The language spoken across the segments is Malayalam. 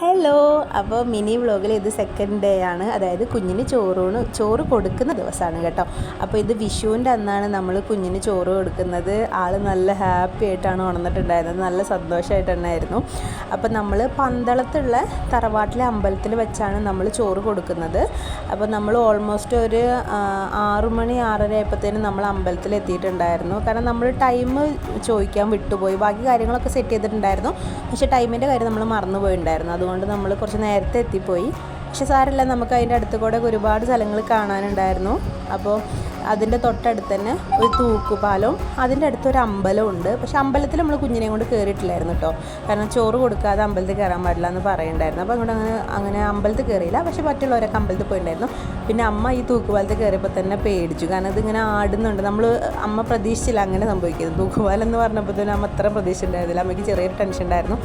ഹലോ അപ്പോൾ മിനി വ്ളോഗിൽ ഇത് സെക്കൻഡ് ഡേ ആണ്. അതായത് കുഞ്ഞിന് ചോറൂണ് ചോറ് കൊടുക്കുന്ന ദിവസമാണ് കേട്ടോ. അപ്പോൾ ഇത് വിഷുവിന്റെ അന്നാണ് നമ്മൾ കുഞ്ഞിന് ചോറ് കൊടുക്കുന്നത്. ആൾ നല്ല ഹാപ്പി ആയിട്ടാണ് ഉണർന്നിട്ടുണ്ടായിരുന്നത്. നല്ല സന്തോഷമായിട്ടുണ്ടായിരുന്നു അപ്പോൾ നമ്മൾ പന്തളത്തുള്ള തറവാട്ടിലെ അമ്പലത്തിൽ വെച്ചാണ് നമ്മൾ ചോറ് കൊടുക്കുന്നത്. അപ്പോൾ നമ്മൾ ഓൾമോസ്റ്റ് ഒരു ആറുമണി മണി ആറര ആയപ്പോഴത്തേനും നമ്മൾ അമ്പലത്തിൽ എത്തിയിട്ടുണ്ടായിരുന്നു. കാരണം നമ്മൾ ടൈം ചോദിക്കാൻ വിട്ടുപോയി. ബാക്കി കാര്യങ്ങളൊക്കെ സെറ്റ് ചെയ്തിട്ടുണ്ടായിരുന്നു. പക്ഷേ ടൈമിന്റെ കാര്യം നമ്മൾ മറന്നു പോയിട്ടുണ്ടായിരുന്നു അതുകൊണ്ട് നമ്മൾ കുറച്ച് നേരത്തെ എത്തിപ്പോയി. പക്ഷെ സാരമില്ല നമുക്ക് അതിന്റെ അടുത്ത് കൂടെ ഒരുപാട് സ്ഥലങ്ങൾ കാണാനുണ്ടായിരുന്നു. അപ്പോൾ അതിന്റെ തൊട്ടടുത്ത് തന്നെ ഒരു തൂക്കുപാലവും അതിന്റെ അടുത്ത് ഒരു അമ്പലവും ഉണ്ട്. പക്ഷെ അമ്പലത്തിൽ നമ്മൾ കുഞ്ഞിനെ കൊണ്ട് കയറിയിട്ടില്ലായിരുന്നു കേട്ടോ. കാരണം ചോറ് കൊടുക്കാതെ അമ്പലത്തിൽ കയറാൻ പാടില്ല എന്ന് പറയുണ്ടായിരുന്നു അപ്പോൾ അങ്ങോട്ട് അങ്ങനെ അങ്ങനെ അമ്പലത്തിൽ കയറിയില്ല. പക്ഷെ മറ്റുള്ളവരൊക്കെ അമ്പലത്തിൽ പോയിട്ടുണ്ടായിരുന്നു. പിന്നെ അമ്മ ഈ തൂക്കുപാലത്തിൽ കയറിയപ്പോൾ തന്നെ പേടിച്ചു. കാരണം ഇതിങ്ങനെ ആടുന്നുണ്ട്. നമ്മൾ അമ്മ പ്രതീക്ഷിച്ചില്ല അങ്ങനെ സംഭവിക്കുന്നത്. തൂക്കുപാലം എന്ന് പറഞ്ഞപ്പോൾ തന്നെ അമ്മ അത്ര പ്രതീക്ഷ ഉണ്ടായിരുന്നില്ല. അമ്മയ്ക്ക് ചെറിയൊരു ടെൻഷൻ ഉണ്ടായിരുന്നു.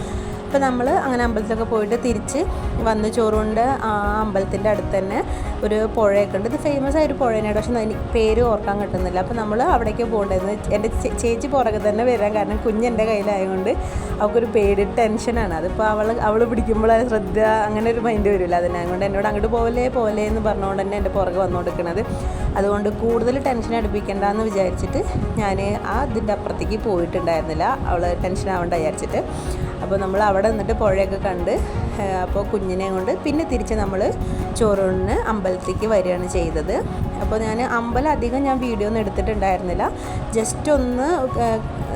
അപ്പോൾ നമ്മൾ അങ്ങനെ അമ്പലത്തിലൊക്കെ പോയിട്ട് തിരിച്ച് വന്ന് ചോറുകൊണ്ട് ആ അമ്പലത്തിന്റെ അടുത്ത് തന്നെ ഒരു പുഴയൊക്കെ ഉണ്ട്. ഇത് ഫേമസ് ആയ ഒരു പുഴ തന്നെയാണ് പക്ഷെ അതിന് പേര് ഓർക്കാൻ കിട്ടുന്നില്ല. അപ്പോൾ നമ്മൾ അവിടേക്ക് പോകേണ്ടത് എന്റെ ചേച്ചി പുറകെ തന്നെ വരാൻ കാരണം കുഞ്ഞെന്റെ കയ്യിലായതുകൊണ്ട് അവൾക്കൊരു പേടി ടെൻഷനാണ് അതിപ്പോൾ അവൾ അവൾ പിടിക്കുമ്പോൾ ശ്രദ്ധ അങ്ങനെ ഒരു മൈൻഡ് വരില്ല അതിനെ അതുകൊണ്ട് എന്നോട് അങ്ങോട്ട് പോകലേ പോലെ എന്ന് പറഞ്ഞുകൊണ്ട് തന്നെ എന്റെ പുറകെ വന്നുകൊടുക്കുന്നത് അതുകൊണ്ട് കൂടുതൽ ടെൻഷൻ അടുപ്പിക്കേണ്ടെന്ന് വിചാരിച്ചിട്ട് ഞാൻ ആ ഇതിന്റെ അപ്പുറത്തേക്ക് പോയിട്ടുണ്ടായിരുന്നില്ല. അവൾ ടെൻഷൻ ആവേണ്ട വിചാരിച്ചിട്ട്. അപ്പോൾ നമ്മൾ അവിടെ നിന്നിട്ട് പുഴയൊക്കെ കണ്ട് അപ്പോൾ കുഞ്ഞിനെ കൊണ്ട് പിന്നെ തിരിച്ച് നമ്മൾ ചോറൂണിന് അമ്പലത്തേക്ക് വരികയാണ് ചെയ്തത്. അപ്പോൾ ഞാൻ അമ്പലം അധികം ഞാൻ വീഡിയോ ഒന്നും എടുത്തിട്ടുണ്ടായിരുന്നില്ല. ജസ്റ്റ് ഒന്ന്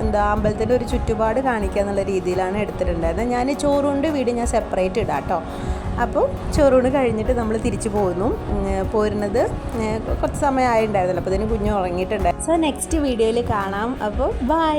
എന്താ അമ്പലത്തിന്റെ ഒരു ചുറ്റുപാട് കാണിക്കുക എന്നുള്ള രീതിയിലാണ് എടുത്തിട്ടുണ്ടായിരുന്നത്. ഞാൻ ചോറൂണിന്റെ വീട് ഞാൻ സെപ്പറേറ്റ് ഇടാം കേട്ടോ. അപ്പോൾ ചോറൂണ് കഴിഞ്ഞിട്ട് നമ്മൾ തിരിച്ചു പോകുന്നു പോരുന്നത് കുറച്ച് സമയമായിട്ടുണ്ടായിരുന്നില്ല. അപ്പോൾ ഇതിന് കുഞ്ഞ് ഉറങ്ങിയിട്ടുണ്ടായിരുന്നു. സോ നെക്സ്റ്റ് വീഡിയോയിൽ കാണാം. അപ്പോൾ ബൈ